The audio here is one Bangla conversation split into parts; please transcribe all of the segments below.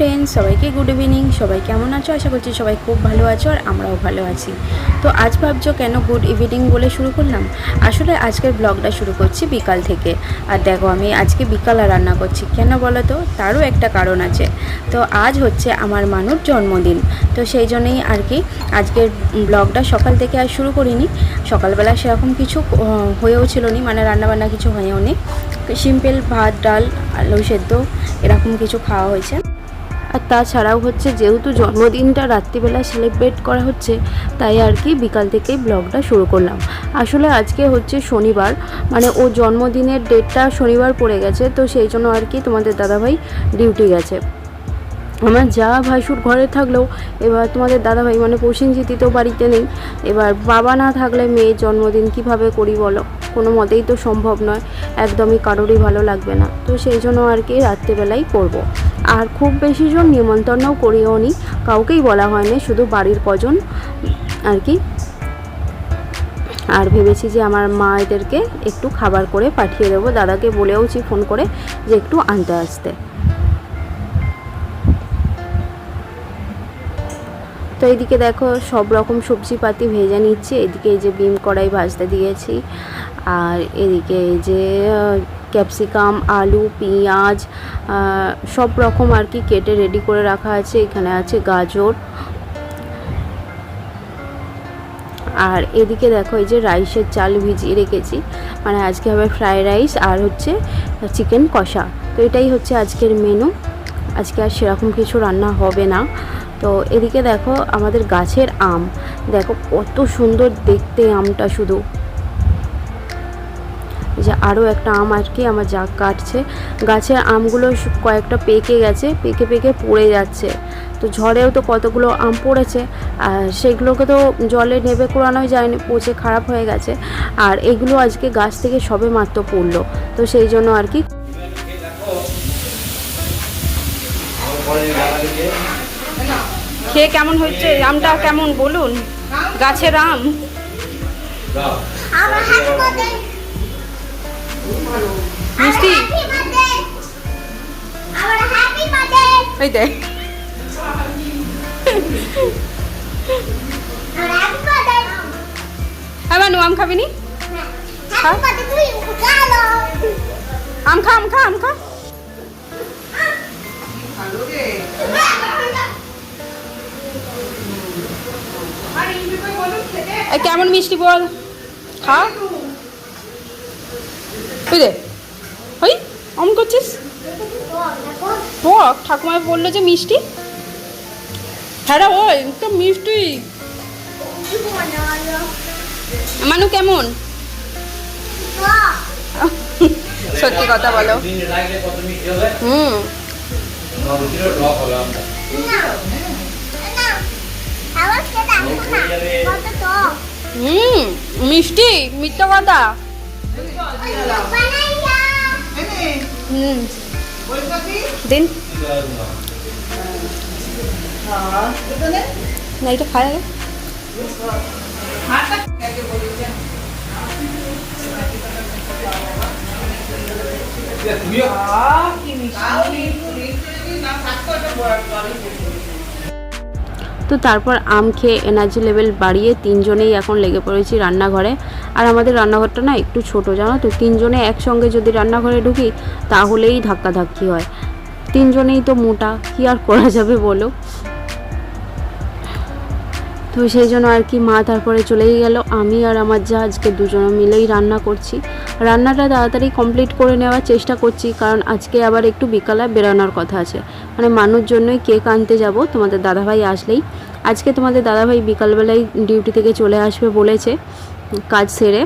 ফ্রেন্ডস সবাইকে গুড ইভিনিং সবাই কেমন আছো? আশা করছি সবাই খুব ভালো আছো আর আমরাও ভালো আছি। তো আজ ভাবছ কেন গুড ইভিনিং বলে শুরু করলাম? আসলে আজকের ব্লগটা শুরু করছি বিকাল থেকে। আর দেখো, আমি আজকে বিকালে রান্না করছি। কেন বলো তো? তারও একটা কারণ আছে। তো আজ হচ্ছে আমার মানুষ জন্মদিন। তো সেই জন্যই আর কি আজকের ব্লগটা সকাল থেকে আর শুরু করিনি। সকালবেলা সেরকম কিছু হয়েও ছিল নি মানে রান্নাবান্না কিছু হয়েও নি সিম্পল ভাত, ডাল, আলু সেদ্ধ, এরকম কিছু খাওয়া হয়েছে। আর তাছাড়াও হচ্ছে যেহেতু জন্মদিনটা রাত্রিবেলা সেলিব্রেট করা হচ্ছে, তাই আর কি বিকাল থেকেই ব্লগটা শুরু করলাম। আসলে আজকে হচ্ছে শনিবার মানে ও জন্মদিনের ডেটটা শনিবার পড়ে গেছে, তো সেই জন্য আর কি তোমাদের দাদাভাই ডিউটি গেছে। আমার যা ভাইসুর ঘরে থাকলেও এবার তোমাদের দাদাভাই মানে প্রসেনজিৎ তো বাড়িতে নেই, এবার বাবা না থাকলে মেয়ের জন্মদিন কীভাবে করি বলো? কোনো মতেই তো সম্ভব নয়, একদমই কারোরই ভালো লাগবে না। তো সেই জন্য আর কি রাত্রিবেলাই করব। আর খুব বেশি জন নিমন্ত্রণও করিও নি, কাউকেই বলা হয়নি, শুধু বাড়ির কজন আর কি। আর ভেবেছি যে আমার মা এদেরকে একটু খাবার করে পাঠিয়ে দেবো, দাদাকে বলেওছি ফোন করে যে একটু আনতে আসতে। তো এইদিকে দেখো সব রকম সবজিপাতি ভেজে নিচ্ছি, এদিকে এই যে বিম কড়াই ভাজতে দিয়েছি আর এদিকে এই যে ক্যাপসিকাম আলু, পেঁয়াজ সব রকম আর কি কেটে রেডি করে রাখা আছে। এখানে আছে গাজর। আর এদিকে দেখো, এই যে রাইসের চাল ভিজিয়ে রেখেছি। মানে আজকে হবে ফ্রাইড রাইস আর হচ্ছে চিকেন কষা। তো এটাই হচ্ছে আজকের মেনু আজকে আর সেরকম কিছু রান্না হবে না। তো এদিকে দেখো, আমাদের গাছের আম। দেখো, কত সুন্দর দেখতে আমটা শুধু। যে আরও একটা আম আর কি আমার যা কাটছে। গাছের আমগুলো কয়েকটা পেকে গেছে পেকে পেকে পড়ে যাচ্ছে। তো ঝড়েও তো কতগুলো আম পড়েছে আর সেগুলোকে তো জলে নেবে করানোই যায়নি পচে খারাপ হয়ে গেছে। আর এগুলো আজকে গাছ থেকে সবে মাত্র পড়ল। তো সেই জন্য আর কি খেয়ে কেমন হচ্ছে? আমটা কেমন? বলুন। গাছের আম। মিষ্টি? এই দেখ। হ্যাপি হ্যাঁ আম খাবি নি? গালো আম খা আম খা আম খা। কেমন মিষ্টি বল? খা। ওই দে ওই অম করছিস? বক ঠাকুমায় বলল যে মিষ্টি। হ্যাঁ ওই, তো মিষ্টি। মানু কেমন? সত্যি কথা বলো। হুম। হুম, মিষ্টি, মিথ্যা কথা। দিন। না, এটা খায় তো তারপর আম খেয়ে এনার্জি লেভেল বাড়িয়ে তিনজনেই এখন লেগে পড়েছি রান্নাঘরে। আর আমাদের রান্নাঘরটা না একটু ছোট, জানো তো? তিনজনে একসঙ্গে যদি রান্নাঘরে ঢুকি, তাহলেই ধাক্কাধাক্কি হয়। তিনজনেই তো মোটা, কি আর করা যাবে বলো? তো সেই জন্য আর কি মা তারপরে চলেই গেল। আমি আর আমার যা আজকে দুজনে মিলেই রান্না করছি। রান্নাটা তাড়াতাড়ি কমপ্লিট করে নেওয়ার চেষ্টা করছি, কারণ আজকে আবার একটু বিকালে বেরোনোর কথা আছে। মানে মানুষ জন্যই কেক আনতে যাব, তোমাদের দাদাভাই আসলেই। আজকে তোমাদের দাদাভাই বিকালবেলায় ডিউটি থেকে চলে আসবে বলেছে। কাজ সেরে,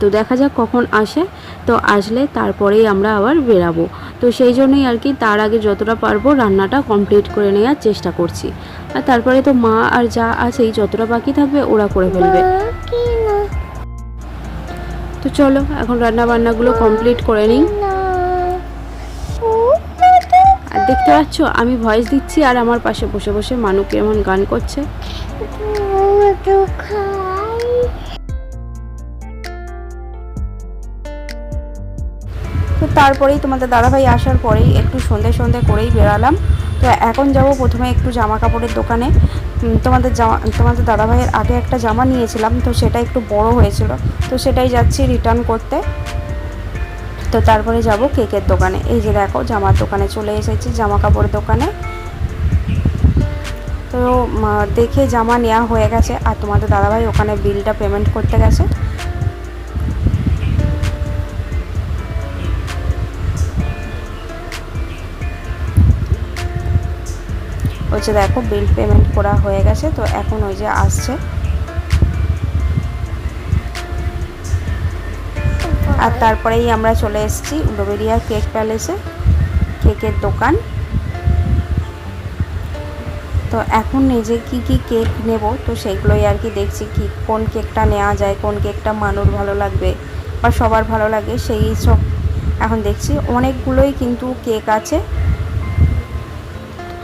তো দেখা যাক কখন আসে। তো আসলে তারপরেই আমরা আবার বেরাবো। তো সেই জন্যই আর কি তার আগে যতটা পারব রান্নাটা কমপ্লিট করে নেওয়ার চেষ্টা করছি। আর তারপরে তো মা আর যা আছেই যতটা বাকি থাকবে ওরা করে ফেলবে। তো চলো, এখন রান্না বান্নাগুলো কমপ্লিট করে নিই। আর দেখতে পাচ্ছ, আমি ভয়েস দিচ্ছি আর আমার পাশে বসে বসে মানু কেমন গান করছে। তারপরেই তোমাদের দাদাভাই আসার পরেই একটু সন্ধে সন্ধে করেই বেরালাম। তো এখন যাব প্রথমে একটু জামা কাপড়ের দোকানে তোমাদের জামা, তোমাদের দাদাভাইয়ের আগে একটা জামা নিয়েছিলাম, তো সেটা একটু বড় হয়েছিল। তো সেটাই যাচ্ছি রিটার্ন করতে। তো তারপরে যাব কেকের দোকানে। এই যে দেখো, জামার দোকানে চলে এসেছি জামা কাপড়ের দোকানে। তো দেখে জামা নেওয়া হয়ে গেছে, আর তোমাদের দাদাভাই ওখানে বিলটা পেমেন্ট করতে গেছে। হচ্ছে দেখো বিল পেমেন্ট করা হয়ে গেছে, তো এখন ওই যে আসছে। আর তারপরেই আমরা চলে এসেছি উলোবেরিয়া কেক প্যালেসে, কেকের দোকান। তো এখন নিজে কি কি কেক নেব, তো সেগুলোই আর কি দেখছি কি কোন কেকটা নেওয়া যায়, কোন কেকটা মানুষ ভালো লাগবে বা সবার ভালো লাগে, সেই সব এখন দেখছি। অনেকগুলোই কিন্তু কেক আছে।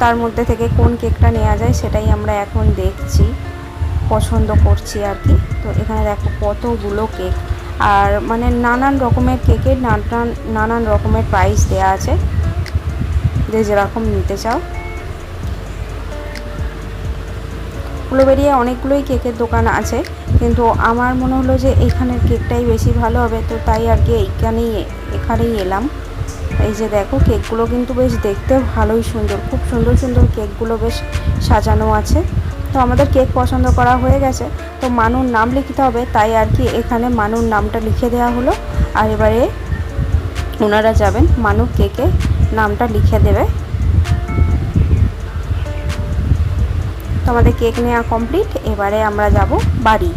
তার মধ্যে থেকে কোন কেকটা নেওয়া যায় সেটাই আমরা এখন দেখছি, পছন্দ করছি আর কি। তো এখানে দেখো কতগুলো কেক। আর মানে নানান রকমের কেকের নানান নানান রকমের প্রাইস দেওয়া আছে। যে যেরকম নিতে চাও। উলোবেরিয়া অনেকগুলোই কেকের দোকান আছে। কিন্তু আমার মনে হলো যে এইখানের কেকটাই বেশি ভালো হবে। তো তাই আর কি এইখানেই, এখানেই এলাম। এই যে দেখো, কেকগুলো কিন্তু বেশ দেখতে ভালোই সুন্দর, খুব সুন্দর সুন্দর কেকগুলো বেশ সাজানো আছে। তো আমাদের কেক পছন্দ করা হয়ে গেছে। তো মানুর নাম লিখতে হবে, তাই আর কি এখানে মানুর নামটা লিখে দেওয়া হলো। আর এবারে ওনারা যাবেন মানু কেকে নামটা লিখে দেবে। তো আমাদের কেক নেওয়া কমপ্লিট, এবারে আমরা যাব বাড়ি।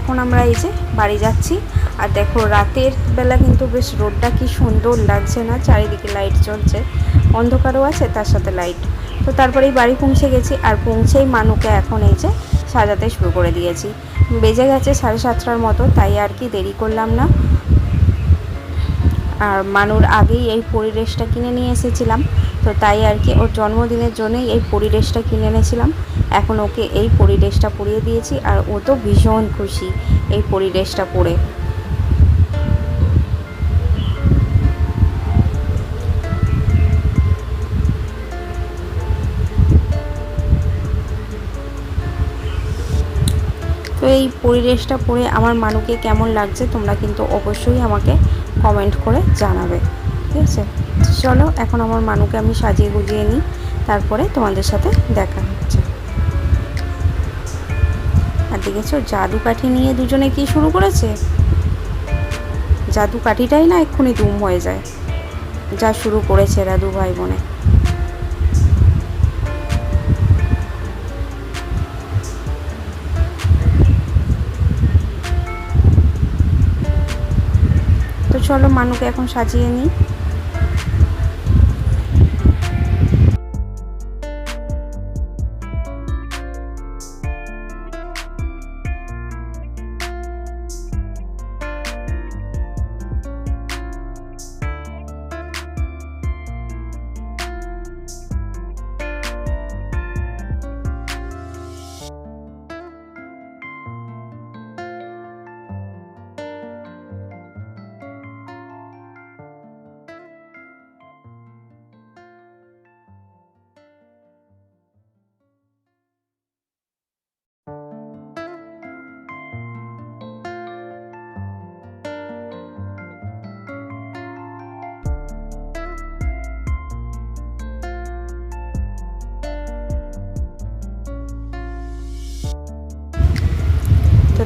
এখন আমরা এই যে বাড়ি যাচ্ছি। আর দেখো রাতের বেলা কিন্তু বেশ রোডটা কি সুন্দর লাগছে না, চারিদিকে লাইট জ্বলছে। অন্ধকারও আছে, তার সাথে লাইট তো তারপরেই বাড়ি পৌঁছে গেছি, আর পৌঁছেই মানুকে এখন এই যে সাজাতে শুরু করে দিয়েছি। বেজে গেছে সাড়ে সাতটার মতো, তাই আর কি দেরি করলাম না। আর মানুর আগেই এই পরিবেশটা কিনে নিয়ে এসেছিলাম। তো তাই আর কি, ওর জন্মদিনের জন্যই এই পরিবেশটা কিনে এনেছিলাম। এখন ওকে এই পরিবেশটা পরিয়ে দিয়েছি আর ও তো ভীষণ খুশি এই পরিবেশটা পরে। তো এই পরিবেশটা পরে আমার মানুকে কেমন লাগছে তোমরা কিন্তু অবশ্যই আমাকে কমেন্ট করে জানাবে। ঠিক আছে? চলো, এখন আমার মানুকে আমি সাজিয়ে গুজিয়ে নিই। তারপরে তোমাদের সাথে দেখা হচ্ছে। আর দেখেছ জাদু কাঠি নিয়ে দুজনে কি শুরু করেছে? জাদু কাঠিটাই না এক্ষুনি দুম হয়ে যায়। যা শুরু করেছে এরা দু ভাই বোনে। তো চলো, মানুকে এখন সাজিয়ে নিই।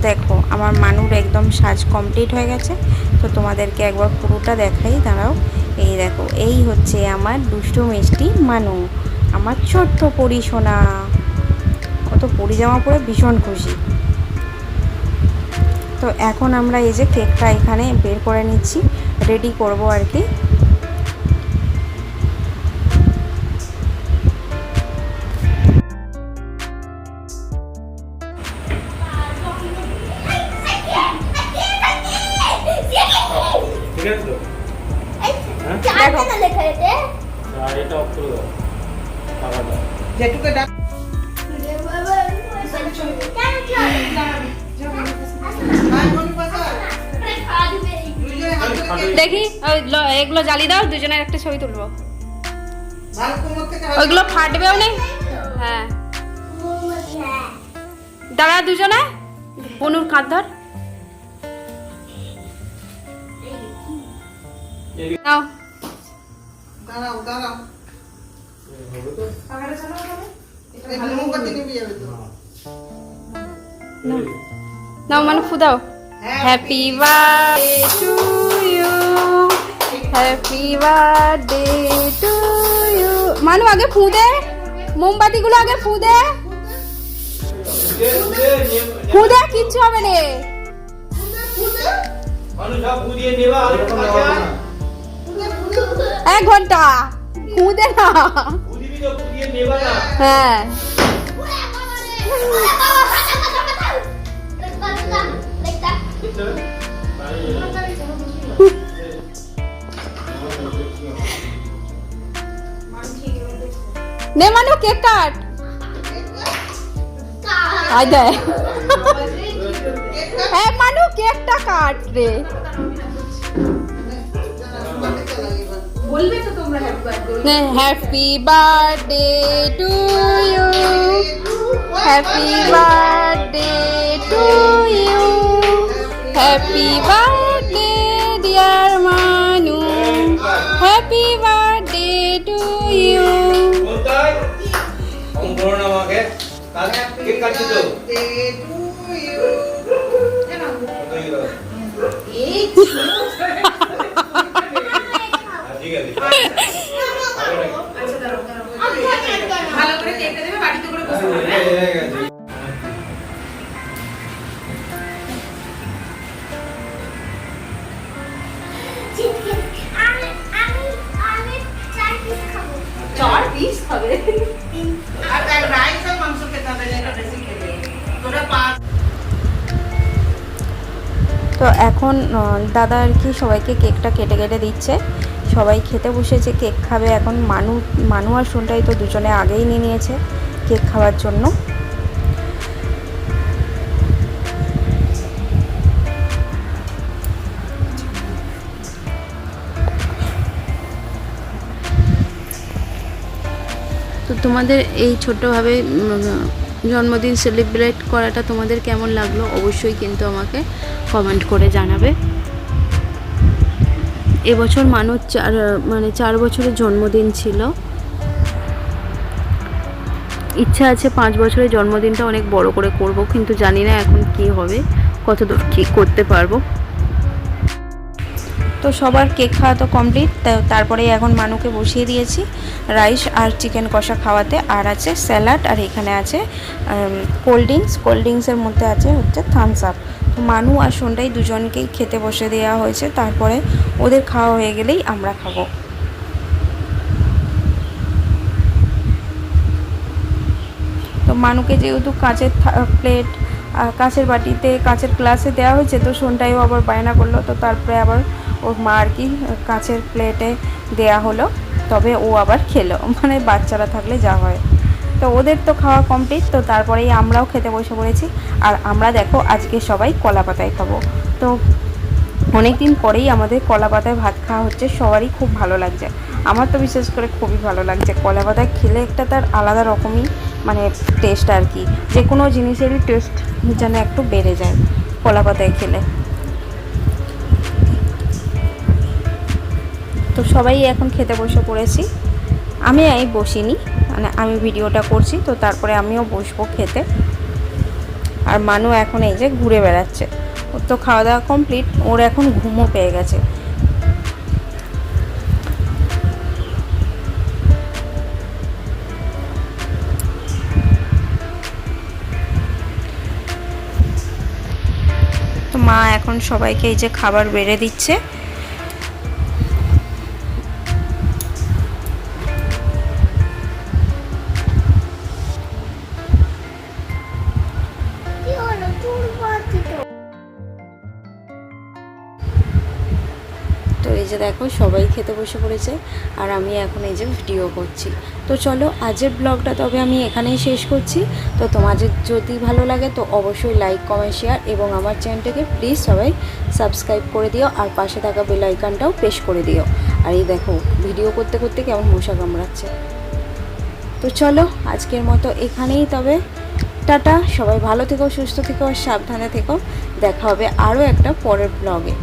দেখো, আমার মানুর একদম সাজ কমপ্লিট হয়ে গেছে। তো তোমাদেরকে একবার পুরোটা দেখাই, দাঁড়াও। এই দেখো, এই হচ্ছে আমার দুষ্টু মিষ্টি মানু। আমার ছোট্ট পরি সোনা। কত পরি জামা পরে ভীষণ খুশি। তো এখন আমরা এই যে কেকটা এখানে বের করে নিচ্ছি রেডি করব আর কি। দুজনের একটা ছবি তুলবো। ভালো কোমর থেকে ওইগুলো ফাটবেও নেই হ্যাঁ। দাঁড়া দুজনে? বনুর কাঁধ ধর। নাও। দাঁড়াও দাঁড়াও। হবে তো? এই মোমবাতি নিবি যাবে তো? নাও। মানে ফুদাও। Happy birthday to you happy birthday to you Manu, আগে ফু দে। মোমবাতিগুলো আগে ফু দে। ফু দে, কিচ্ছু হবে আয়। এক ঘণ্টা। ফু দে না। না হ্যাঁ। বুঝতে হবে? নে মানু কেক কাট। আয় দে হ্যাঁ মানু কেকটা কাট রে। নে happy birthday to you happy birthday to you happy birthday dear Manu হবে ইউ ভালো করে কেটে দেবে বাড়িতে করে বসে তো এখন দাদা আর কি সবাইকে কেকটা কেটে কেটে দিচ্ছে। সবাই খেতে বসেছে, কেক খাবে এখন। মানু মানু আর শুনটাই তো দুজনে আগেই নিয়ে নিয়েছে কেক খাওয়ার জন্য। তো তোমাদের এই ছোট্টভাবে জন্মদিন সেলিব্রেট করাটা তোমাদের কেমন লাগল অবশ্যই কিন্তু আমাকে কমেন্ট করে জানাবে। এবছর মানুষ চার মানে চার বছরের জন্মদিন ছিল। ইচ্ছা আছে পাঁচ বছরের জন্মদিনটা অনেক বড় করে করব, কিন্তু জানি না এখন কি হবে, কতদূর কী করতে পারব। তো সবার কেক খাওয়া তো কমপ্লিট তারপরে এখন মানুকে বসিয়ে দিয়েছি রাইস আর চিকেন কষা খাওয়াতে। আর আছে স্যালাড আর এখানে আছে কোল্ড ড্রিঙ্কস কোল্ড ড্রিঙ্কসের মধ্যে আছে হচ্ছে থামস আপ মানু আর সন্ধ্যায় দুজনকেই খেতে বসে দেওয়া হয়েছে। তারপরে ওদের খাওয়া হয়ে গেলেই আমরা খাব। তো মানুকে যেহেতু কাঁচের প্লেট কাঁচের বাটিতে, কাঁচের গ্লাসে দেওয়া হয়েছে, তো সোনটাইও আবার বায়না করল, তো তারপরে আবার ওর মা আর কি কাঁচের প্লেটে দেয়া হলো, তবে ও আবার খেলো মানে বাচ্চারা থাকলে যা হয়। তো ওদের তো খাওয়া কমপ্লিট তো তারপরেই আমরাও খেতে বসে পড়েছি, আর আমরা দেখো আজকে সবাই কলা পাতায় খাব। তো অনেক দিন পরেই আমাদের কলা পাতায় ভাত খাওয়া হচ্ছে, সবারই খুব ভালো লাগছে। আমার তো বিশেষ করে খুবই ভালো লাগছে, কলা পাতায় খেলে একটা তার আলাদা রকমই মানে টেস্ট আর কি যে কোনো জিনিসেরই টেস্ট যেন একটু বেড়ে যায় কলা পাতায় খেলে। তো সবাই এখন খেতে বসে পড়েছি। আমি এই বসিনি মানে আমি ভিডিওটা করছি, তো তারপরে আমিও বসবো খেতে। আর মানু এখন এই যে ঘুরে বেড়াচ্ছে। ওর তো খাওয়া দাওয়া কমপ্লিট ওর এখন ঘুমও পেয়ে গেছে। মা এখন সবাইকে এই যে খাবার বেড়ে দিচ্ছে। যে দেখো সবাই খেতে বসে পড়েছে আর আমি এখন এই যে ভিডিও করছি। তো চলো আজের ব্লগটা তবে আমি এখানেই শেষ করছি। তো তোমাদের যদি ভালো লাগে তো অবশ্যই লাইক কমেন্ট শেয়ার এবং আমার চ্যানেলটাকে প্লিজ সবাই সাবস্ক্রাইব করে দিও আর পাশে থাকা বেল আইকনটাও প্রেস করে দিও। আর এই দেখো ভিডিও করতে করতে কেমন মশা কামড়াচ্ছে। তো চলো আজকের মতো এখানেই তবে। টাটা, সবাই ভালো থেকো, সুস্থ থেকো আর সাবধানে থেকো। দেখা হবে আরও একটা পরের ব্লগে